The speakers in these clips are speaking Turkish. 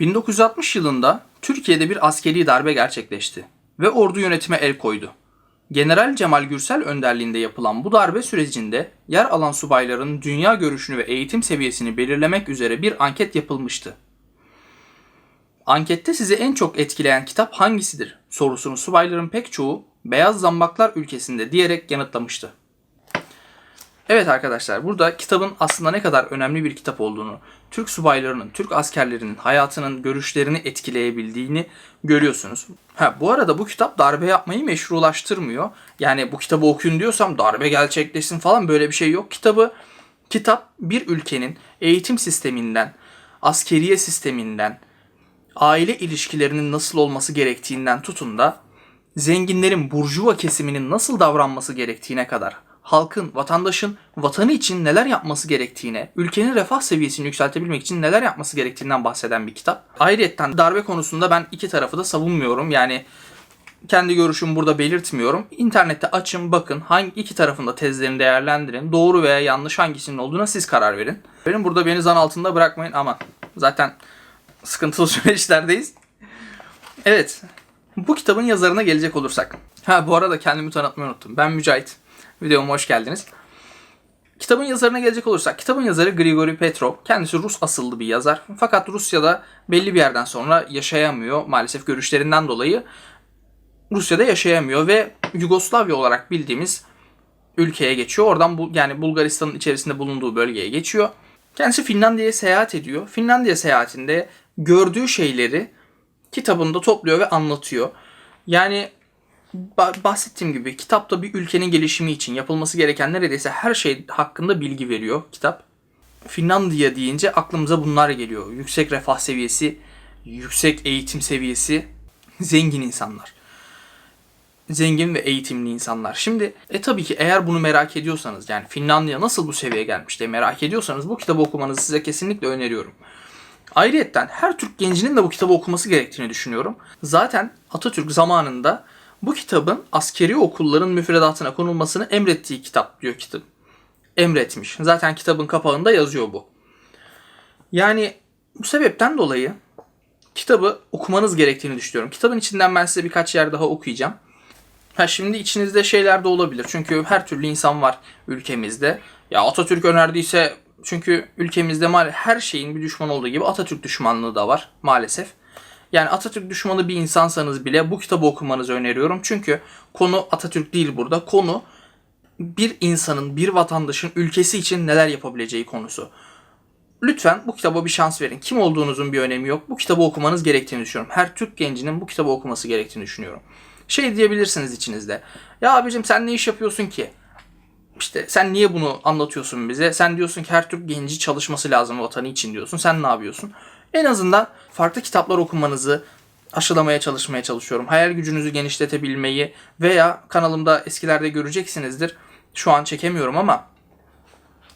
1960 yılında Türkiye'de bir askeri darbe gerçekleşti ve ordu yönetime el koydu. General Cemal Gürsel önderliğinde yapılan bu darbe sürecinde yer alan subayların dünya görüşünü ve eğitim seviyesini belirlemek üzere bir anket yapılmıştı. Ankette sizi en çok etkileyen kitap hangisidir sorusunu subayların pek çoğu Beyaz Zambaklar ülkesinde diyerek yanıtlamıştı. Evet arkadaşlar burada kitabın aslında ne kadar önemli bir kitap olduğunu, Türk subaylarının, Türk askerlerinin hayatının görüşlerini etkileyebildiğini görüyorsunuz. Ha, bu arada bu kitap darbe yapmayı meşrulaştırmıyor. Yani bu kitabı okuyun diyorsam darbe gerçekleşsin falan böyle bir şey yok. Kitabı kitap bir ülkenin eğitim sisteminden, askeriye sisteminden, aile ilişkilerinin nasıl olması gerektiğinden tutun da zenginlerin burjuva kesiminin nasıl davranması gerektiğine kadar halkın, vatandaşın vatanı için neler yapması gerektiğine, ülkenin refah seviyesini yükseltebilmek için neler yapması gerektiğinden bahseden bir kitap. Ayrıca darbe konusunda ben iki tarafı da savunmuyorum. Yani kendi görüşümü burada belirtmiyorum. İnternette açın bakın hangi iki tarafın da tezlerini değerlendirin. Doğru veya yanlış hangisinin olduğuna siz karar verin. Benim burada beni zan altında bırakmayın ama zaten sıkıntılı süreçlerdeyiz. Evet. Bu kitabın yazarına gelecek olursak. Ha bu arada kendimi tanıtmayı unuttum. Ben Mücahit. Videoma hoş geldiniz. Kitabın yazarına gelecek olursak, kitabın yazarı Grigori Petrov. Kendisi Rus asıllı bir yazar. Fakat Rusya'da belli bir yerden sonra yaşayamıyor. Maalesef görüşlerinden dolayı Rusya'da yaşayamıyor ve Yugoslavya olarak bildiğimiz ülkeye geçiyor. Oradan bu yani Bulgaristan'ın içerisinde bulunduğu bölgeye geçiyor. Kendisi Finlandiya'ya seyahat ediyor. Finlandiya seyahatinde gördüğü şeyleri kitabında topluyor ve anlatıyor. Yani bahsettiğim gibi kitapta bir ülkenin gelişimi için yapılması gereken neredeyse her şey hakkında bilgi veriyor kitap. Finlandiya deyince aklımıza bunlar geliyor. Yüksek refah seviyesi, yüksek eğitim seviyesi, zengin insanlar. Zengin ve eğitimli insanlar. Şimdi e tabii ki eğer bunu merak ediyorsanız yani Finlandiya nasıl bu seviyeye gelmiş diye merak ediyorsanız bu kitabı okumanızı size kesinlikle öneriyorum. Ayrıyeten her Türk gencinin de bu kitabı okuması gerektiğini düşünüyorum. Zaten Atatürk zamanında bu kitabın askeri okulların müfredatına konulmasını emrettiği kitap diyor kitap. Emretmiş. Zaten kitabın kapağında yazıyor bu. Yani bu sebepten dolayı kitabı okumanız gerektiğini düşünüyorum. Kitabın içinden ben size birkaç yer daha okuyacağım. Ha şimdi içinizde şeyler de olabilir. Çünkü her türlü insan var ülkemizde. Ya Atatürk önerdiyse çünkü ülkemizde her şeyin bir düşman olduğu gibi Atatürk düşmanlığı da var maalesef. Yani Atatürk düşmanı bir insansanız bile bu kitabı okumanızı öneriyorum. Çünkü konu Atatürk değil burada. Konu bir insanın, bir vatandaşın ülkesi için neler yapabileceği konusu. Lütfen bu kitaba bir şans verin. Kim olduğunuzun bir önemi yok. Bu kitabı okumanız gerektiğini düşünüyorum. Her Türk gencinin bu kitabı okuması gerektiğini düşünüyorum. Şey diyebilirsiniz içinizde. Ya abicim sen ne iş yapıyorsun ki? İşte sen niye bunu anlatıyorsun bize? Sen diyorsun ki her Türk genci çalışması lazım vatanı için diyorsun. Sen ne yapıyorsun? En azından farklı kitaplar okumanızı aşılamaya çalışmaya çalışıyorum. Hayal gücünüzü genişletebilmeyi veya kanalımda eskilerde göreceksinizdir. Şu an çekemiyorum ama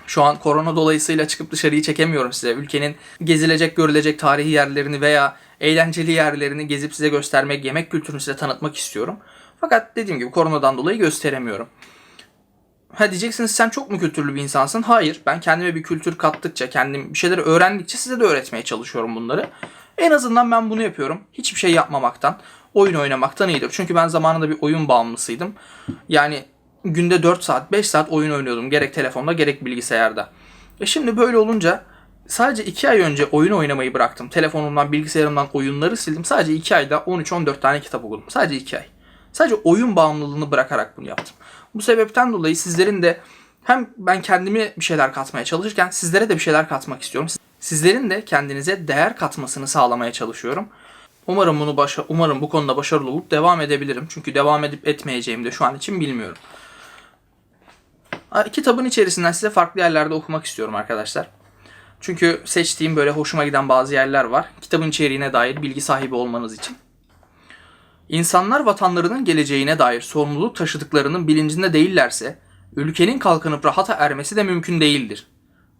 şu an korona dolayısıyla çıkıp dışarıyı çekemiyorum size. Ülkenin gezilecek, görülecek tarihi yerlerini veya eğlenceli yerlerini gezip size göstermek, yemek kültürünü size tanıtmak istiyorum. Fakat dediğim gibi koronadan dolayı gösteremiyorum. Ha diyeceksiniz sen çok mu kültürlü bir insansın? Hayır. Ben kendime bir kültür kattıkça, kendim bir şeyleri öğrendikçe size de öğretmeye çalışıyorum bunları. En azından ben bunu yapıyorum. Hiçbir şey yapmamaktan, oyun oynamaktan iyidir. Çünkü ben zamanında bir oyun bağımlısıydım. Yani günde 4 saat, 5 saat oyun oynuyordum. Gerek telefonda gerek bilgisayarda. E şimdi böyle olunca sadece 2 ay önce oyun oynamayı bıraktım. Telefonumdan, bilgisayarımdan oyunları sildim. Sadece 2 ayda 13-14 tane kitap okudum. Sadece 2 ay. Sadece oyun bağımlılığını bırakarak bunu yaptım. Bu sebepten dolayı sizlerin de hem ben kendime bir şeyler katmaya çalışırken sizlere de bir şeyler katmak istiyorum. Sizlerin de kendinize değer katmasını sağlamaya çalışıyorum. Umarım bunu başa umarım bu konuda başarılı olup devam edebilirim. Çünkü devam edip etmeyeceğimi de şu an için bilmiyorum. Kitabın içerisinden size farklı yerlerde okumak istiyorum arkadaşlar. Çünkü seçtiğim böyle hoşuma giden bazı yerler var. Kitabın içeriğine dair bilgi sahibi olmanız için. İnsanlar vatanlarının geleceğine dair sorumluluk taşıdıklarının bilincinde değillerse, ülkenin kalkınıp rahata ermesi de mümkün değildir.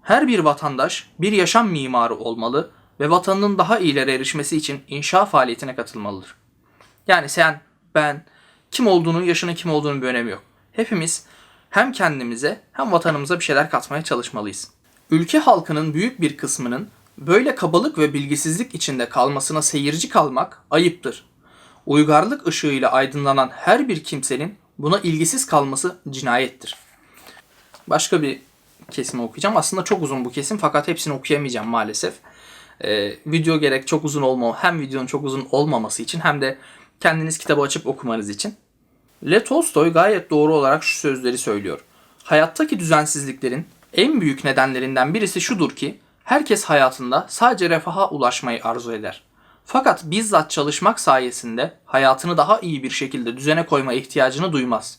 Her bir vatandaş bir yaşam mimarı olmalı ve vatanının daha iyilere erişmesi için inşa faaliyetine katılmalıdır. Yani sen, ben, kim olduğunun, yaşının kim olduğunun bir önemi yok. Hepimiz hem kendimize hem vatanımıza bir şeyler katmaya çalışmalıyız. Ülke halkının büyük bir kısmının Böyle kabalık ve bilgisizlik içinde kalmasına seyirci kalmak ayıptır. Uygarlık ışığıyla aydınlanan her bir kimsenin buna ilgisiz kalması cinayettir. Başka bir kesimi okuyacağım. Aslında çok uzun bu kesim fakat hepsini okuyamayacağım maalesef. Ee, video gerek çok uzun olma, hem videonun çok uzun olmaması için hem de kendiniz kitabı açıp okumanız için. Le Tolstoy gayet doğru olarak şu sözleri söylüyor. Hayattaki düzensizliklerin en büyük nedenlerinden birisi şudur ki herkes hayatında sadece refaha ulaşmayı arzu eder. Fakat bizzat çalışmak sayesinde hayatını daha iyi bir şekilde düzene koyma ihtiyacını duymaz.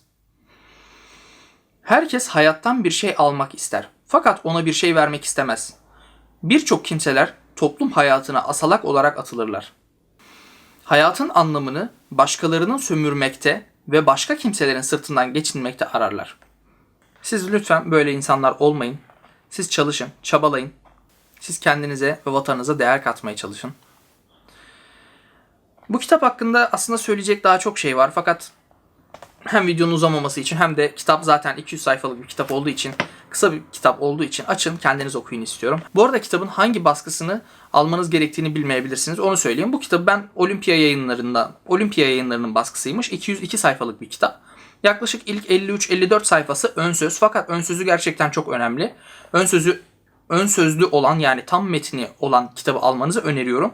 Herkes hayattan bir şey almak ister. Fakat ona bir şey vermek istemez. Birçok kimseler toplum hayatına asalak olarak atılırlar. Hayatın anlamını başkalarının sömürmekte ve başka kimselerin sırtından geçinmekte ararlar. Siz lütfen böyle insanlar olmayın. Siz çalışın, çabalayın. Siz kendinize ve vatanınıza değer katmaya çalışın. Bu kitap hakkında aslında söyleyecek daha çok şey var fakat hem videonun uzamaması için hem de kitap zaten 200 sayfalık bir kitap olduğu için kısa bir kitap olduğu için açın kendiniz okuyun istiyorum. Bu arada kitabın hangi baskısını almanız gerektiğini bilmeyebilirsiniz. Onu söyleyeyim. Bu kitabı ben Olimpiya yayınlarından, Olimpiya yayınlarının baskısıymış. 202 sayfalık bir kitap. Yaklaşık ilk 53-54 sayfası ön söz fakat ön sözü gerçekten çok önemli. Ön sözü ön sözlü olan yani tam metni olan kitabı almanızı öneriyorum.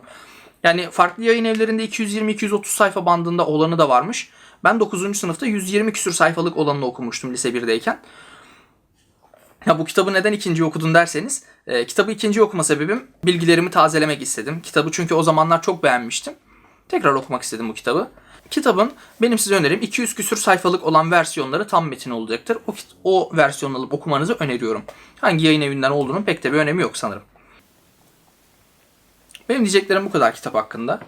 Yani farklı yayın evlerinde 220-230 sayfa bandında olanı da varmış. Ben 9. sınıfta 120 küsür sayfalık olanını okumuştum lise 1'deyken. Ya bu kitabı neden ikinci okudun derseniz, e, kitabı ikinci okuma sebebim bilgilerimi tazelemek istedim. Kitabı çünkü o zamanlar çok beğenmiştim. Tekrar okumak istedim bu kitabı. Kitabın benim size önerim 200 küsür sayfalık olan versiyonları tam metin olacaktır. O, o versiyonu alıp okumanızı öneriyorum. Hangi yayın evinden olduğunun pek de bir önemi yok sanırım. Benim diyeceklerim bu kadar kitap hakkında.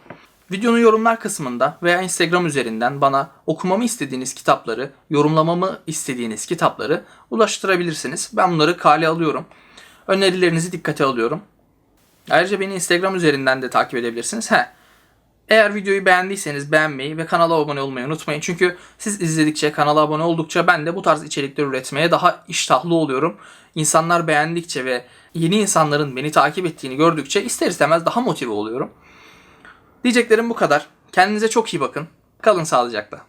Videonun yorumlar kısmında veya Instagram üzerinden bana okumamı istediğiniz kitapları, yorumlamamı istediğiniz kitapları ulaştırabilirsiniz. Ben bunları kale alıyorum. Önerilerinizi dikkate alıyorum. Ayrıca beni Instagram üzerinden de takip edebilirsiniz. He. Eğer videoyu beğendiyseniz beğenmeyi ve kanala abone olmayı unutmayın. Çünkü siz izledikçe, kanala abone oldukça ben de bu tarz içerikler üretmeye daha iştahlı oluyorum. İnsanlar beğendikçe ve yeni insanların beni takip ettiğini gördükçe ister istemez daha motive oluyorum. Diyeceklerim bu kadar. Kendinize çok iyi bakın. Kalın sağlıcakla.